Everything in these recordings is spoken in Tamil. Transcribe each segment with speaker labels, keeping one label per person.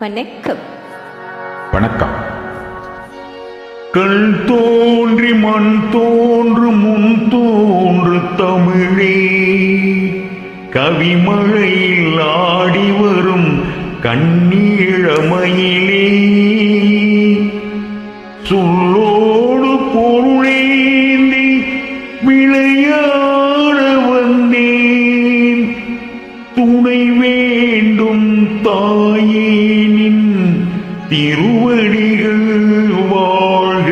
Speaker 1: வணக்கம்.
Speaker 2: வணக்கம்.
Speaker 3: கல் தோன்றி மண் தோன்று முன் தோன்று தமிழே. கவிமழையில் ஆடி வரும் கண்ணீழமையிலே. சொல்லோடு பொருளேந்தி விளையா திருவடிகள் வாழ்க.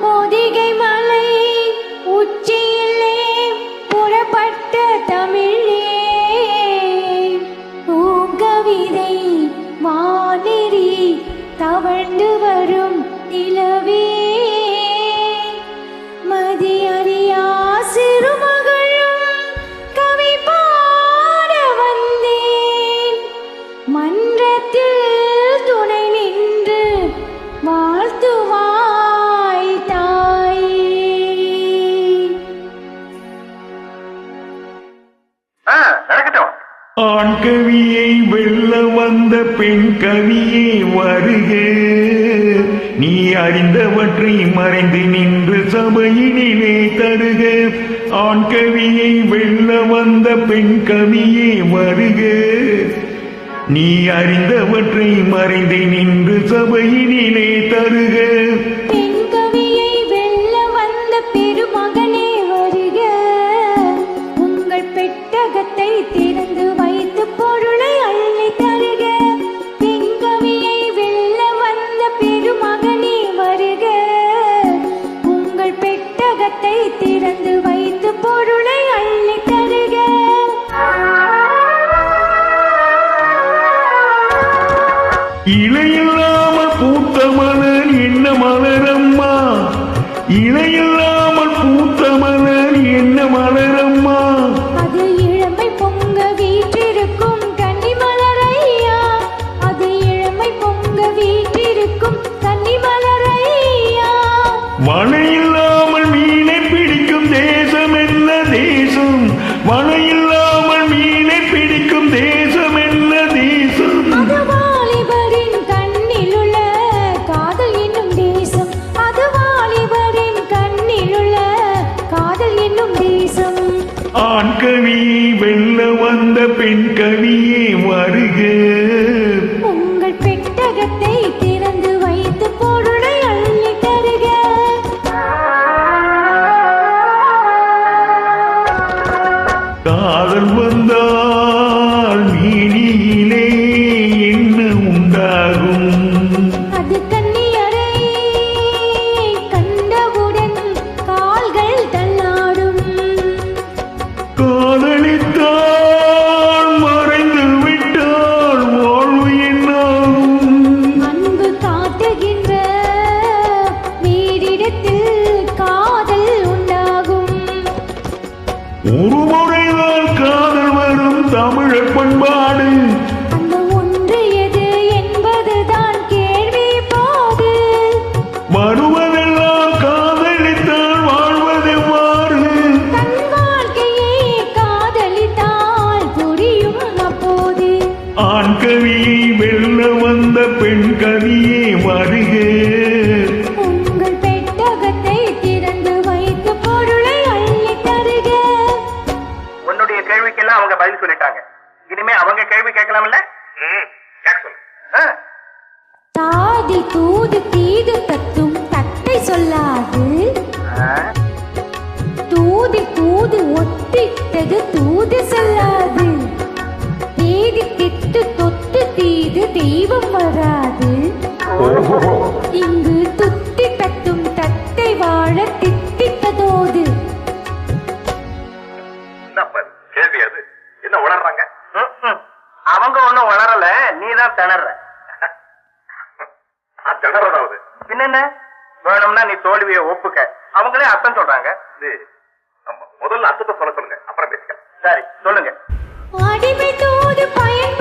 Speaker 1: மோதிகை மலை உச்சியிலே புறப்பட்ட தமிழே பூங்கவிதை
Speaker 3: ஆண் கவியை வெல்ல வந்த பெண் கவியை வருக. நீ அறிந்தவற்றை மறைந்து நின்று சபையினிலே தருக. ஆண் கவியை வெல்ல வந்த பெண் கவியை வருக. நீ அறிந்தவற்றை மறைந்து நின்று சபையினிலே தருக. இலையில்லாமல் பூத்த மலர் என்ன மலரம்மா.
Speaker 1: இலையில்
Speaker 3: ஆண் கனி வெல்ல வந்த பெண் கவியே வருக. ஒரு முறைதான் காதல் வரும் தமிழர் பண்பாடு.
Speaker 1: ஒன்று எது என்பதுதான் கேள்வி போது.
Speaker 3: வருவதெல்லாம்
Speaker 4: கேள்விக்கெல்லாம் அவங்க பதில் சொல்லிட்டாங்க. இனிமே அவங்க கேள்வி கேட்கலாம்ல?
Speaker 1: தாதி தூது தீது தத்தும் தத்தை சொல்லாது.
Speaker 4: அவங்க ஒண்ணும் வளரல நீதான் திணற. திணறதாவது பின்ன வேணும்னா நீ தோல்வியை ஒப்புக்க. அவங்களே அர்த்தம் சொல்றாங்க. முதல்ல அர்த்தத்தை சொல்ல சொல்லுங்க. அப்புறம் பேசிக்கலாம். சரி சொல்லுங்க. பயன்